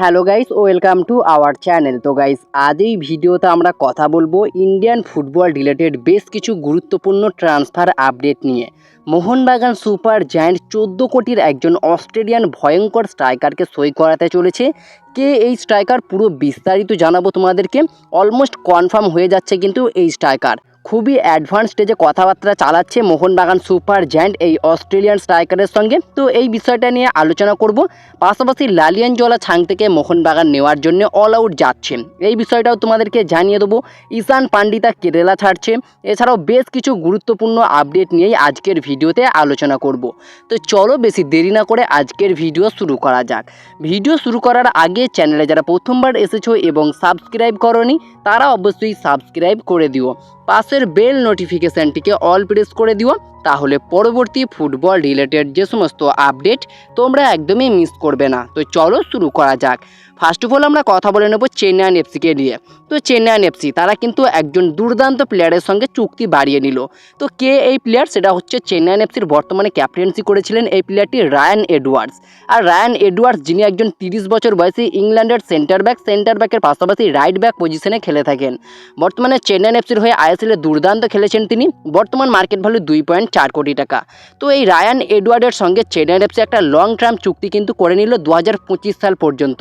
Hello guys, welcome to our channel. তো guys, আজ এই ভিডিওতে আমরা কথা বলব ইন্ডিয়ান ফুটবল রিলেটেড বেশ কিছু গুরুত্বপূর্ণ ট্রান্সফার আপডেট নিয়ে। মোহনবাগান সুপার জায়ান্ট চোদ্দ কোটির একজন অস্ট্রেলিয়ান ভয়ঙ্কর স্ট্রাইকারকে সই করাতে চলেছে। কে এই স্ট্রাইকার পুরো বিস্তারিত জানাব তোমাদেরকে। অলমোস্ট কনফার্ম হয়ে যাচ্ছে কিন্তু এই স্ট্রাইকার। খুবই অ্যাডভান্স স্টেজে কথাবার্তা চালাচ্ছে মোহনবাগান সুপার জায়ান্ট এই অস্ট্রেলিয়ান স্ট্রাইকারের সঙ্গে। তো এই বিষয়টা নিয়ে আলোচনা করব। পাশাপাশি লালিয়ান জলা ছাং থেকে মোহনবাগান নেওয়ার জন্য অল আউট যাচ্ছে। এই বিষয়টাও তোমাদেরকে জানিয়ে দেবো। ঈশান পান্ডিতা কেরালা ছাড়ছে। এছাড়াও বেশ কিছু গুরুত্বপূর্ণ আপডেট নিয়েই আজকের ভিডিওতে আলোচনা করব। তো চলো বেশি দেরি না করে আজকের ভিডিও শুরু করা যাক। ভিডিও শুরু করার আগে চ্যানেলে যারা প্রথমবার এসেছ এবং সাবস্ক্রাইব করনি, তারা অবশ্যই সাবস্ক্রাইব করে দিও। পাশের বেল নোটিফিকেশানটিকে অল প্রেস করে দিও। তাহলে পরবর্তী ফুটবল রিলেটেড যে সমস্ত আপডেট তোমরা একদমই মিস করবে না। তো চলো শুরু করা যাক। ফার্স্ট অফ অল আমরা কথা বলে নেব চেন্নাইন এফসিকে নিয়ে। তো চেন্নাইন এফসি তারা কিন্তু একজন দুর্দান্ত প্লেয়ারের সঙ্গে চুক্তি বাড়িয়ে নিল। তো কে এই প্লেয়ার সেটা হচ্ছে চেন্নাইন এফসির বর্তমানে ক্যাপ্টেন্সি করেছিলেন এই প্লেয়ারটি রায়ান এডওয়ার্ডস আর রায়ান এডওয়ার্ডস যিনি একজন তিরিশ বছর বয়সী ইংল্যান্ডের সেন্টার ব্যাক সেন্টার ব্যাকের পাশাপাশি রাইট ব্যাক পজিশনে খেলে থাকেন। বর্তমানে চেন্নাইন এফসির হয়ে আইএসএলে দুর্দান্ত খেলেছেন তিনি। বর্তমান মার্কেট ভ্যালু দুই পয়েন্ট চার কোটি টাকা। তো এই রায়ান এডওয়ার্ডের সঙ্গে চেন্নাই এফসি একটা লং টার্ম চুক্তি কিন্তু করে নিল দু হাজার পঁচিশ সাল পর্যন্ত।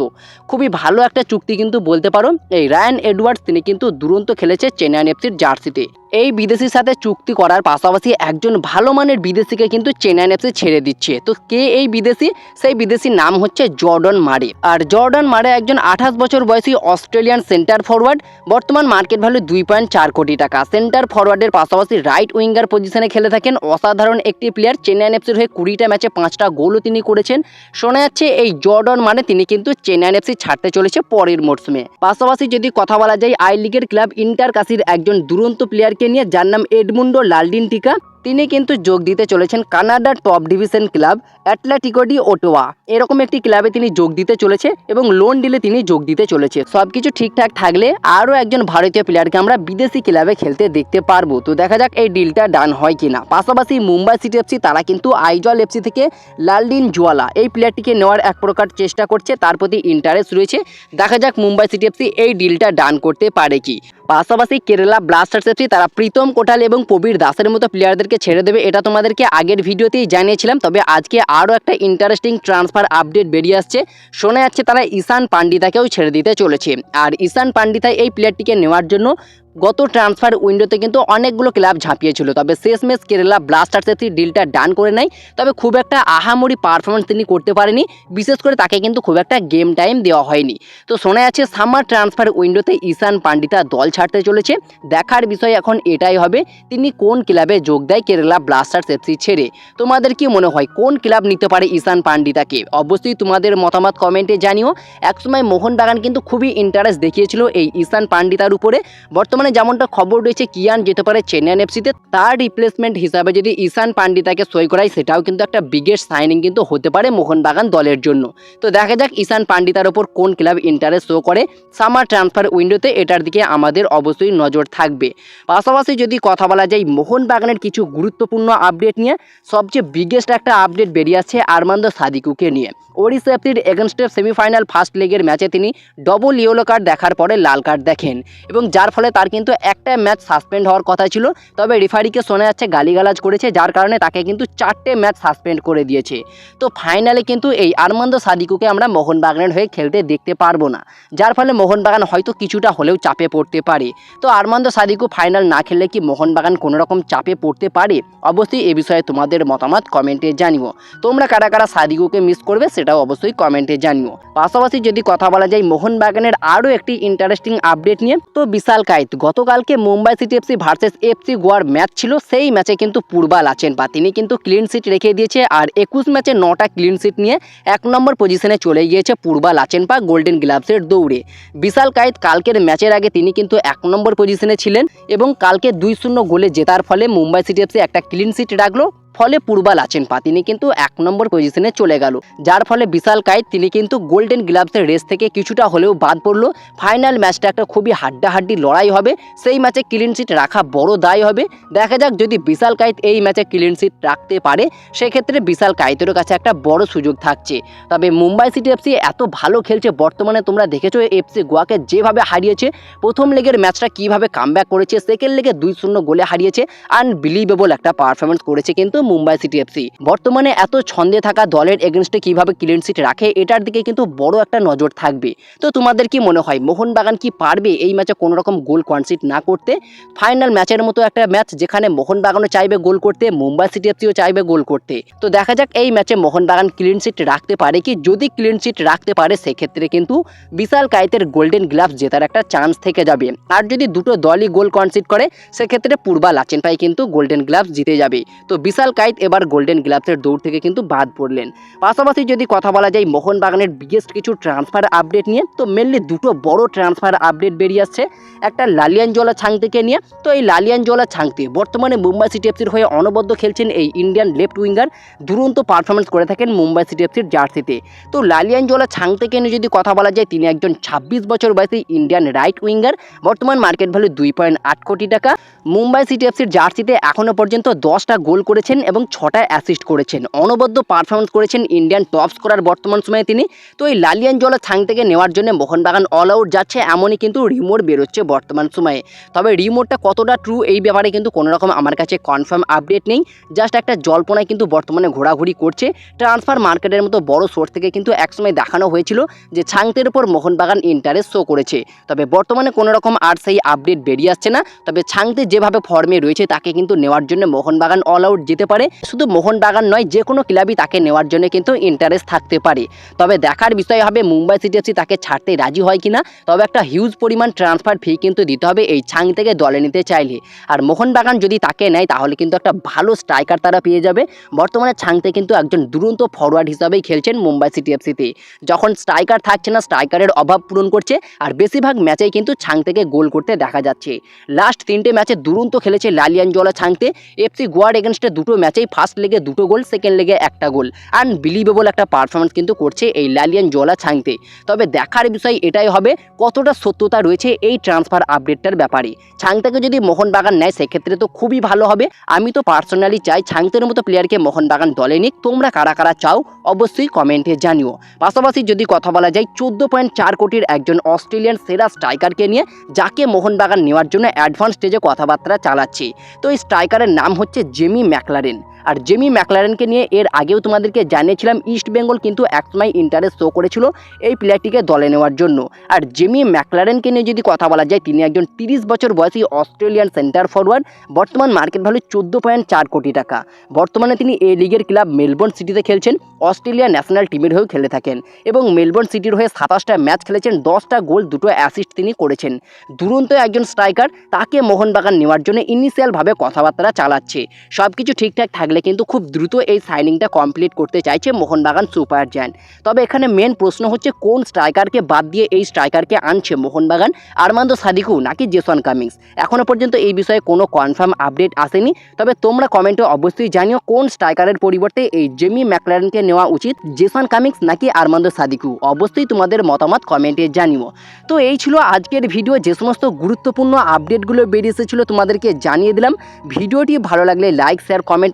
খুবই ভালো একটা চুক্তি কিন্তু বলতে পারো, এই রায়ান এডওয়ার্ডস তিনি কিন্তু দুরন্ত খেলেছে চেন্নাই এফসির জার্সিতে। এই বিদেশির সাথে চুক্তি করার পাশাপাশি একজন ভালো মানের বিদেশিকে কিন্তু চেন্নাইন এফসি ছেড়ে দিচ্ছে। তো কে এই বিদেশি? সেই বিদেশির নাম হচ্ছে জর্ডন মারে। আর জর্ডন মারে একজন আঠাশ বছর বয়সী অস্ট্রেলিয়ান সেন্টার ফরওয়ার্ড, বর্তমান মার্কেট ভ্যালু দুই পয়েন্ট চার কোটি টাকা। সেন্টার ফরওয়ার্ডের পাশাপাশি রাইট উইঙ্গার পজিশনে খেলে থাকেন অসাধারণ একটি প্লেয়ার। চেন্নাইন এফসির হয়ে কুড়িটা ম্যাচে পাঁচটা গোলও তিনি করেছেন। শোনা যাচ্ছে এই জর্ডন মানে তিনি কিন্তু চেন্নাইন এফসি ছাড়তে চলেছে পরের মরশুমে পাশাপাশি যদি কথা বলা যায়, আই লিগের ক্লাব ইন্টার কাশির একজন দুরন্ত প্লেয়ারকে নিয়ে যার নাম এডমুন্ডো লালডিন টিকা তিনি কিন্তু যোগ দিতে চলেছেন কানাডার top division club Atletico de Ottawa. এরকম একটি ক্লাবে তিনি যোগ দিতে চলেছে এবং লোন ডিলে তিনি যোগ দিতে চলেছে। সব কিছু ঠিকঠাক থাকলে আরও একজন ভারতীয় প্লেয়ারকে আমরা বিদেশি ক্লাবে খেলতে দেখতে পারব। তো দেখা যাক এই ডিলটা ডান হয় কিনা। পাশাপাশি মুম্বাই সিটি এফসি, তারা কিন্তু আইজল এফসি থেকে লালডিন জোয়ালা এই প্লেয়ারটিকে নেওয়ার এক প্রকার চেষ্টা করছে, তার প্রতি ইন্টারেস্ট রয়েছে। দেখা যাক মুম্বাই সিটি এফসি এই ডিলটা ডান করতে পারে কি। পাশাপাশি কেরালা ব্লাস্টার্স এফসি, তারা প্রীতম কোটাল এবং কবির দাসের মতো প্লেয়ারদেরকে ছেড়ে দেবে, এটা তোমাদেরকে আগের ভিডিওতেই জানিয়েছিলাম, তবে আজকে আরও একটা ইন্টারেস্টিং ট্রান্সফার আপডেট বেরিয়ে আসছে। শোনা যাচ্ছে তারা ঈশান পান্ডিতাকেও ছেড়ে দিতে চলেছে। আর ঈশান পান্ডিতা এই প্লেয়ারটিকে নেওয়ার জন্য গত ট্রান্সফার উইন্ডোতে কিন্তু অনেকগুলো ক্লাব ঝাঁপিয়েছিল। তবে শেষমেশ কেরালা ব্লাস্টার্স এফসি ডিলটা ডান করে নেয় তবে খুব একটা আহামরি পারফরমেন্স তিনি করতে পারেনি। বিশেষ করে তাকে কিন্তু খুব একটা গেম টাইম দেওয়া হয়নি। তো শোনা যাচ্ছে সামার ট্রান্সফার উইন্ডোতে ঈশান পান্ডিতা দল ছাড়তে চলেছে। দেখার বিষয় এখন এটাই হবে, তিনি কোন ক্লাবে যোগ দেয় কেরালা ব্লাস্টার্স এফসি ছেড়ে? তোমাদের কি মনে হয়, কোন ক্লাব নিতে পারে ঈশান পান্ডিতাকে অবশ্যই তোমাদের মতামত কমেন্টে জানিও। একসময় মোহনবাগান কিন্তু খুবই ইন্টারেস্ট দেখিয়েছিল এই ঈশান পান্ডিতার উপরে। বর্তমানে যেমনটা খবর রয়েছে, কিয়ান যেতে পারে চেন্নাইন এফসিতে তার রিপ্লেসমেন্ট হিসাবে যদি ঈশান পান্ডিতাকে সই করায়, সেটাও কিন্তু একটা বিগেস্ট সাইনিং কিন্তু হতে পারে মোহনবাগান দলের জন্য। তো দেখা যাক ঈশান পান্ডিতার ওপর কোন ক্লাব ইন্টারেস্ট শো করে। সামার ট্রান্সফার উইন্ডোতে এটার দিকে আমাদের অবশ্যই নজর থাকবে। পাশাপাশি যদি কথা বলা যায় মোহনবাগানের কিছু গুরুত্বপূর্ণ আপডেট নিয়ে, সবচেয়ে বিগেস্ট একটা আপডেট বেরিয়ে আসছে আরমান্দ সাদিকুকে নিয়ে। ওড়িশা এফসির এগেনস্টে সেমিফাইনাল ফার্স্ট লেগের ম্যাচে তিনি ডবল ইয়েলো কার্ড দেখার পরে লাল কার্ড দেখেন। এবং যার ফলে তার কিন্তু একটা ম্যাচ সাসপেন্ড হওয়ার কথা ছিল। তবে রেফারিকে শোনা যাচ্ছে, গালিগালাজ করেছে, যার কারণে তাকে কিন্তু চারটে ম্যাচ সাসপেন্ড করে দিয়েছে। তো ফাইনালে কিন্তু এই আরমান্দ সাদিকুকে আমরা মোহনবাগানের হয়ে খেলতে দেখতে পারব না। যার ফলে মোহনবাগান হয়তো কিছুটা হলেও চাপে পড়তে পারে। তো আরমান্দ সাদিকু ফাইনাল না খেললে কি মোহনবাগান কোনো রকম চাপে পড়তে পারে? অবশ্যই এ বিষয়ে তোমাদের মতামত কমেন্টে জানিও। তোমরা কারা কারা সাদিকুকে মিস করবে সেটাও অবশ্যই কমেন্টে জানিও। পাশাপাশি যদি কথা বলা যায়, মোহনবাগানের আরও একটি ইন্টারেস্টিং আপডেট নিয়ে, তো বিশাল কাইত গতকালকে Mumbai city FC versus FC গোয়ার ম্যাচ ছিল, সেই ম্যাচে কিন্তু পূর্বাল আছেন বা তিনি কিন্তু ক্লিন সিট রেখে দিয়েছে আর একুশ ম্যাচে নটা ক্লিন সিট নিয়ে এক নম্বর পজিশনে চলে গিয়েছে পূর্বাল আছেন পা গোল্ডেন গ্লাভসের দৌড়ে। বিশাল কায়েদ কালকের ম্যাচের আগে তিনি কিন্তু এক নম্বর পজিশনে ছিলেন এবং কালকে দুই শূন্য গোলে জেতার ফলে মুম্বাই সিটি এফসি একটা ক্লিন সিট রাখল। ফলে পূর্বা লাচেনপা তিনি কিন্তু এক নম্বর পজিশনে চলে গেল। যার ফলে বিশাল কাইত তিনি কিন্তু গোল্ডেন গ্লাভসের রেস থেকে কিছুটা হলেও বাদ পড়ল। ফাইনাল ম্যাচটা একটা খুবই হাড্ডাহাড্ডি লড়াই হবে। সেই ম্যাচে ক্লিন সিট রাখা বড় দায় হবে। দেখা যাক যদি বিশাল কাইত এই ম্যাচে ক্লিন সিট রাখতে পারে, সেক্ষেত্রে বিশাল কাইতের কাছে একটা বড় সুযোগ থাকছে। তবে মুম্বাই সিটি এফসি এত ভালো খেলছে, বর্তমানে তোমরা দেখেছ এফসি গোয়াকে যেভাবে হারিয়েছে, প্রথম লেগের ম্যাচটা কীভাবে কামব্যাক করেছে সেকেন্ড লেগে দুই শূন্য গোলে হারিয়েছে আনবিলিভেবল একটা পারফরমেন্স করেছে কিন্তু মুম্বাই সিটি এফসি বর্তমানে এত ছন্দে থাকা দলের এগেনস্টে কীভাবে ক্লিন সিট রাখে, এটার দিকে কিন্তু বড় একটা নজর থাকবে। তো তোমাদের কি মনে হয়, মোহনবাগান কি পারবে এই ম্যাচে কোনো রকম গোল কনসিড না করতে? ফাইনাল ম্যাচের মতো একটা ম্যাচ যেখানে মোহনবাগানও চাইবে গোল করতে, মুম্বাই সিটি এফসিও চাইবে গোল করতে। তো দেখা যাক এই ম্যাচে মোহনবাগান ক্লিন সিট রাখতে পারে কি, যদি ক্লিন সিট রাখতে পারে সেক্ষেত্রে কিন্তু বিশাল কাইতের গোল্ডেন গ্লাভস জেতার একটা চান্স থেকে যাবে। আর যদি দুটো দলই গোল কনসিট করে, সেক্ষেত্রে পূর্বা লাচেনপাই কিন্তু গোল্ডেন গ্লাভস জিতে যাবে। তো বিশাল কাইত এবার গোল্ডেন গ্লাভসের দৌড় থেকে কিন্তু বাদ পড়লেন। পাশাপাশি যদি কথা বলা যায় মোহনবাগানের বিগেস্ট কিছু ট্রান্সফার আপডেট নিয়ে, তো মেনলি দুটো বড় ট্রান্সফার আপডেট বেরিয়ে আসছে। একটা লালিয়ানজোলা ছাংতেকে নিয়ে, তো এই লালিয়ানজোলা ছাংতে বর্তমানে মুম্বাই সিটি এফসির হয়ে অনবদ্য খেলছেন এই ইন্ডিয়ান লেফট উইঙ্গার দুরন্ত পারফরমেন্স করে থাকেন মুম্বাই সিটি এফসির জার্সিতে তো। লালিয়ানজোলা ছাংতেকে নিয়ে যদি কথা বলা যায়, তিনি একজন ছাব্বিশ বছর বয়সী ইন্ডিয়ান রাইট উইঙ্গার বর্তমান মার্কেট ভ্যালু দুই পয়েন্ট আট কোটি টাকা। মুম্বাই সিটি এফসির জার্সিতে এখনও পর্যন্ত দশটা গোল করেছেন এবং ছটা অ্যাসিস্ট করেছেন। অনবদ্য পারফরমেন্স করেছেন ইন্ডিয়ান টপ স্কোরার বর্তমান সময়ে তিনি। তো এই লালিয়ান জলা ছাং থেকে নেওয়ার জন্য মোহনবাগান অল আউট যাচ্ছে, এমনই কিন্তু রিমোট বেরোচ্ছে বর্তমান সময়ে। তবে রিমোটটা কতটা ট্রু এই ব্যাপারে কিন্তু কোনো রকম আমার কাছে কনফার্ম আপডেট নেই। জাস্ট একটা জল্পনায় কিন্তু বর্তমানে ঘোরাঘুরি করছে। ট্রান্সফার মার্কেটের মতো বড় সোর্স থেকে কিন্তু একসময় দেখানো হয়েছিল যে ছাংতের উপর মোহনবাগান ইন্টারেস্ট শো করেছে। তবে বর্তমানে কোনো রকম আর সেই আপডেট বেরিয়ে আসছে না। তবে ছাংতে যেভাবে ফর্মে রয়েছে তাকে কিন্তু নেওয়ার জন্য মোহনবাগান অল আউট যেতে পারে। শুধু মোহনবাগান নয়, যে কোনো ক্লাবই তাকে নেওয়ার জন্য কিন্তু ইন্টারেস্ট থাকতে পারে। তবে দেখার বিষয় হবে, মুম্বাই সিটি এফসি তাকে ছাড়তে রাজি হয় কিনা? তবে একটা হিউজ পরিমাণ ট্রান্সফার ফি কিন্তু দিতে হবে এই ছাং থেকে দলে নিতে চাইলে। আর মোহনবাগান যদি তাকে নেয়, তাহলে কিন্তু একটা ভালো স্ট্রাইকার তারা পেয়ে যাবে। বর্তমানে ছাংতে কিন্তু একজন দুরন্ত ফরওয়ার্ড হিসাবেই খেলছেন মুম্বাই সিটি এফসিতে যখন স্ট্রাইকার থাকছে না স্ট্রাইকারের অভাব পূরণ করছে, আর বেশিরভাগ ম্যাচেই কিন্তু ছাং থেকে গোল করতে দেখা যাচ্ছে। লাস্ট তিনটে ম্যাচে দুরন্ত খেলেছে লালিয়ান জলা ছাংতে। এফসি গোয়ার এগেনস্টে দুটো ম্যাচেই ফার্স্ট লেগে দুটো গোল সেকেন্ড লেগে একটা গোল আনবিলিভেবল একটা পারফরমেন্স কিন্তু করছে এই লালিয়ান জলা ছাংতে। তবে দেখার বিষয় এটাই হবে, কতটা সত্যতা রয়েছে এই ট্রান্সফার আপডেটটার ব্যাপারে। ছাংতাকে যদি মোহনবাগান নেয়, সেক্ষেত্রে তো খুবই ভালো হবে। আমি তো পার্সোনালি চাই ছাংতের মতো প্লেয়ারকে মোহনবাগান দলে নিক। তোমরা কারা কারা চাও, অবশ্যই কমেন্টে জানিও। পাশাপাশি যদি কথা বলা যায়, চোদ্দ পয়েন্ট চার কোটির একজন অস্ট্রেলিয়ান সেরা স্ট্রাইকারকে নিয়ে, যাকে মোহনবাগান নেওয়ার জন্য অ্যাডভান্স স্টেজে কথাবার্তা চালাচ্ছে। তো এই স্ট্রাইকারের নাম হচ্ছে জেমি ম্যাকলারেন। আর জেমি ম্যাকলারেনকে নিয়ে এর আগেও তোমাদেরকে জানিয়েছিলাম ইস্ট বেঙ্গল কিন্তু একসময় ইন্টারেস্ট শো করেছিল এই প্লেয়ারটিকে দলে নেওয়ার জন্য। আর জেমি ম্যাকলারেনকে নিয়ে যদি কথা বলা যায়, তিনি একজন তিরিশ বছর বয়সী অস্ট্রেলিয়ান সেন্টার ফরওয়ার্ড বর্তমান মার্কেট ভ্যালু চোদ্দ পয়েন্ট চার কোটি টাকা। বর্তমানে তিনি এ লিগের ক্লাব মেলবোর্ন সিটিতে খেলছেন অস্ট্রেলিয়া ন্যাশনাল টিমের হয়েও খেলে থাকেন এবং মেলবোর্ন সিটির হয়ে সাতাশটা ম্যাচ খেলেছেন, দশটা গোল, দুটো অ্যাসিস্ট তিনি করেছেন। দুরন্ত একজন স্ট্রাইকার তাকে মোহনবাগান নেওয়ার জন্য ইনিশিয়ালভাবে কথাবার্তা চালাচ্ছে। সব কিছু ঠিকঠাক থাকলে কিন্তু খুব দ্রুত এই সাইনিংটা কমপ্লিট করতে চাইছে মোহনবাগান সুপার জায়ান্ট তবে এখানে মেন প্রশ্ন হচ্ছে, কোন স্ট্রাইকারকে বাদ দিয়ে এই স্ট্রাইকারকে আনছে মোহনবাগান? আরমান্দ সাদিকু নাকি জেসন কামিংস? এখনও পর্যন্ত এই বিষয়ে কোনো কনফার্ম আপডেট আসেনি। তবে তোমরা কমেন্টে অবশ্যই জানিও কোন স্ট্রাইকারের পরিবর্তে এই জেমি ম্যাকলারেনকে নেওয়া উচিত, জেসন কামিংস নাকি আরমান্দ সাদিকু? অবশ্যই তোমাদের মতামত কমেন্টে জানিও। তো এই ছিল আজকের ভিডিও যে সমস্ত গুরুত্বপূর্ণ আপডেটগুলো বেরিয়ে এসেছিল তোমাদেরকে জানিয়ে দিলাম। ভিডিওটি ভালো লাগলে লাইক শেয়ার কমেন্ট